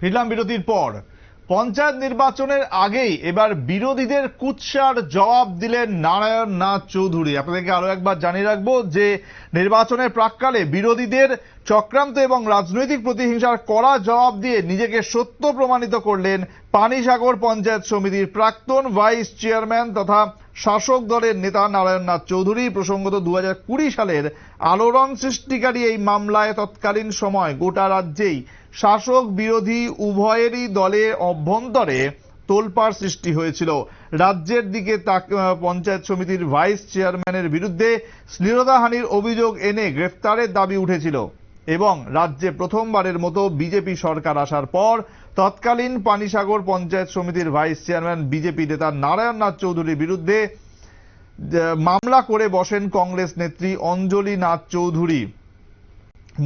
ফিরলাম বিরতির পর। পঞ্চায়েত নির্বাচনের আগেই এবার বিরোধীদের কুৎসার জবাব দিলেন নারায়ণ নাথ চৌধুরী। আপনাদেরকে আরও একবার জানিয়ে রাখব যে, নির্বাচনের প্রাককালে বিরোধীদের চক্রান্ত এবং রাজনৈতিক প্রতিহিংসার কড়া জবাব দিয়ে নিজেকে সত্য প্রমাণিত করলেন পানিসাগর পঞ্চায়েত সমিতির প্রাক্তন ভাইস চেয়ারম্যান তথা শাসক দলের নেতা নারায়ণনাথ চৌধুরী প্রসঙ্গত দু হাজার কুড়ি সালের আলোড়ন সৃষ্টিকারী এই মামলায় তৎকালীন সময় গোটা রাজ্যেই শাসক বিরোধী উভয়েরই দলে অভ্যন্তরে তোলপাড় সৃষ্টি হয়েছিল। রাজ্যের দিকে পঞ্চায়েত সমিতির ভাইস চেয়ারম্যানের বিরুদ্ধে শ্লীলতাহানির অভিযোগ এনে গ্রেফতারের দাবি উঠেছিল। এবং রাজ্যে প্রথমবারের মতো বিজেপি সরকার আসার পর তৎকালীন পানিসাগর পঞ্চায়েত সমিতির ভাইস চেয়ারম্যান বিজেপি নেতা নারায়ণনাথ চৌধুরীর বিরুদ্ধে মামলা করে বসেন কংগ্রেস নেত্রী অঞ্জলি নাথ চৌধুরী।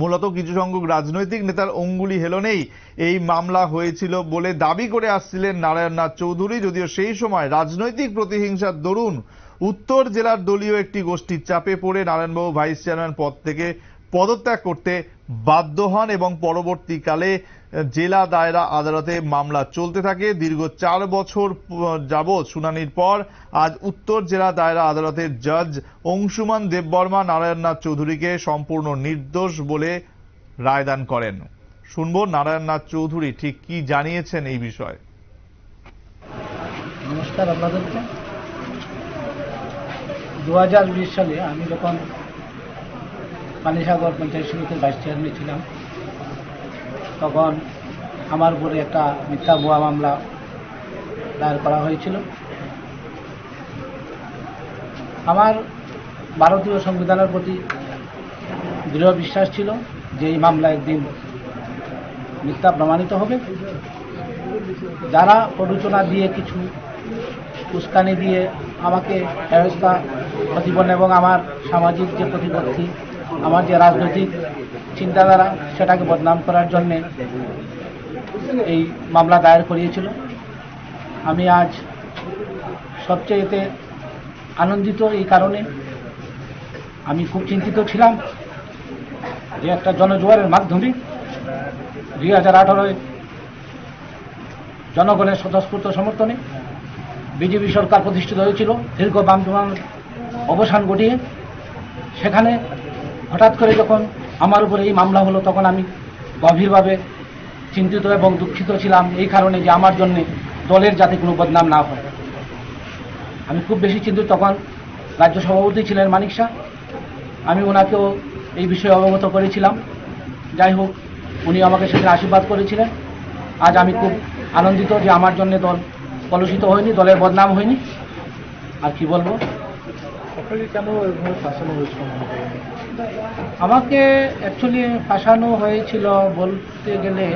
মূলত কিছু সংখ্যক রাজনৈতিক নেতার অঙ্গুলি হেলনেই এই মামলা হয়েছিল বলে দাবি করে আসছিলেন নারায়ণনাথ চৌধুরী। যদিও সেই সময় রাজনৈতিক প্রতিহিংসার দরুন উত্তর জেলার দলীয় একটি গোষ্ঠীর চাপে পড়ে নারায়ণবাবু ভাইস চেয়ারম্যান পদ থেকে পদত্যাগ করতে বাধ্য হন এবং পরবর্তীকালে জেলা দায়রা আদালতে মামলা চলতে থাকে। দীর্ঘ চার বছর যাবৎ শুনানির পর আজ উত্তর জেলা দায়রা আদালতের জজ অংশুমান দেববর্মা নারায়ণনাথ চৌধুরীকে সম্পূর্ণ নির্দোষ বলে রায়দান করেন। শুনব নারায়ণনাথ চৌধুরী ঠিক কি জানিয়েছেন এই বিষয়ে। নমস্কার আপনাদেরকে। দু হাজার বিশ সালে আমি যখন পানিসাগর পঞ্চায়েত সমিতির ভাইস চেয়ারম্যান ছিলাম। তখন আমার উপরে একটা মিথ্যা ভুয়া মামলা দায়ের করা হয়েছিল। আমার ভারতীয় সংবিধানের প্রতি দৃঢ় বিশ্বাস ছিল যে এই মামলা একদিন মিথ্যা প্রমাণিত হবে। যারা প্ররোচনা দিয়ে কিছু উস্কানি দিয়ে আমাকে ব্যবস্থা প্রতিপন্ন এবং আমার সামাজিক যে প্রতিপত্তি আমার যে রাজনৈতিক চিন্তাধারা সেটাকে বদনাম করার জন্যে এই মামলা দায়ের করিয়েছিল। আমি আজ সবচেয়েতে আনন্দিত এই কারণে। আমি খুব চিন্তিত ছিলাম যে একটা জনজোয়ারের মাধ্যমে দুই হাজার আঠারোয় জনগণের স্বতঃস্ফূর্ত সমর্থনে বিজেপি সরকার প্রতিষ্ঠিত হয়েছিল। দীর্ঘ বাম অবসান ঘটিয়ে সেখানে হঠাৎ করে যখন আমার উপরে এই মামলা হলো, তখন আমি গভীরভাবে চিন্তিত এবং দুঃখিত ছিলাম এই কারণে যে আমার জন্য দলের যাতে কোনো বদনাম না হয়। আমি খুব বেশি চিন্তিত তখন রাজ্য সভাপতি ছিলেন মানিক শাহ। আমি ওনাকেও এই বিষয়ে অবগত করেছিলাম। যাই হোক, উনি আমাকে সেখানে আশীর্বাদ করেছিলেন। আজ আমি খুব আনন্দিত যে আমার জন্য দল কলুষিত হয়নি, দলের বদনাম হয়নি। আর কি বলব? কেন এভাবে ফাঁসানো হয়েছিল মনে করেন? আমাকে অ্যাকচুয়ালি ফাঁসানো হয়েছিল বলতে গেলে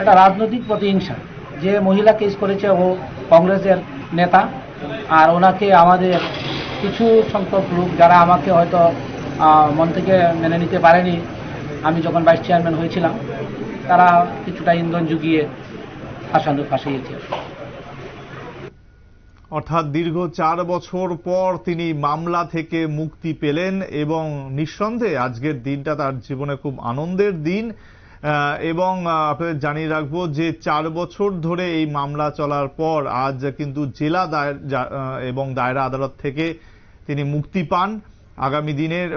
একটা রাজনৈতিক প্রতিহিংসা। যে মহিলা কেস করেছে ও কংগ্রেসের নেতা, আর ওনাকে আমাদের কিছু সংখ্যক লোক যারা আমাকে হয়তো মন থেকে মেনে নিতে পারেনি, আমি যখন ভাইস চেয়ারম্যান হয়েছিলাম, তারা কিছুটা ইন্ধন জুগিয়ে ফাঁসানো, ফাঁসিয়েছে। অর্থাৎ দীর্ঘ চার বছর পর তিনি মামলা থেকে মুক্তি পেলেন এবং নিঃসন্দেহে আজকের দিনটা তার জীবনে খুব আনন্দের দিন। এবং আপনাদের জানিয়ে রাখব যে চার বছর ধরে এই মামলা চলার পর আজ কিন্তু জেলা দায়ের এবং দায়রা আদালত থেকে তিনি মুক্তি পান। আগামী দিনের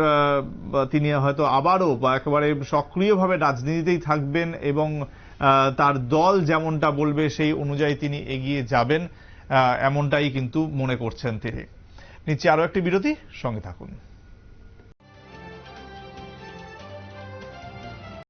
তিনি হয়তো আবারও বা একেবারে সক্রিয়ভাবে রাজনীতিতেই থাকবেন এবং তার দল যেমনটা বলবে সেই অনুযায়ী তিনি এগিয়ে যাবেন। এমনটাই কিন্তু মনে করছেন তিনি। নিচে আরও একটি বিরতি সঙ্গে থাকুন।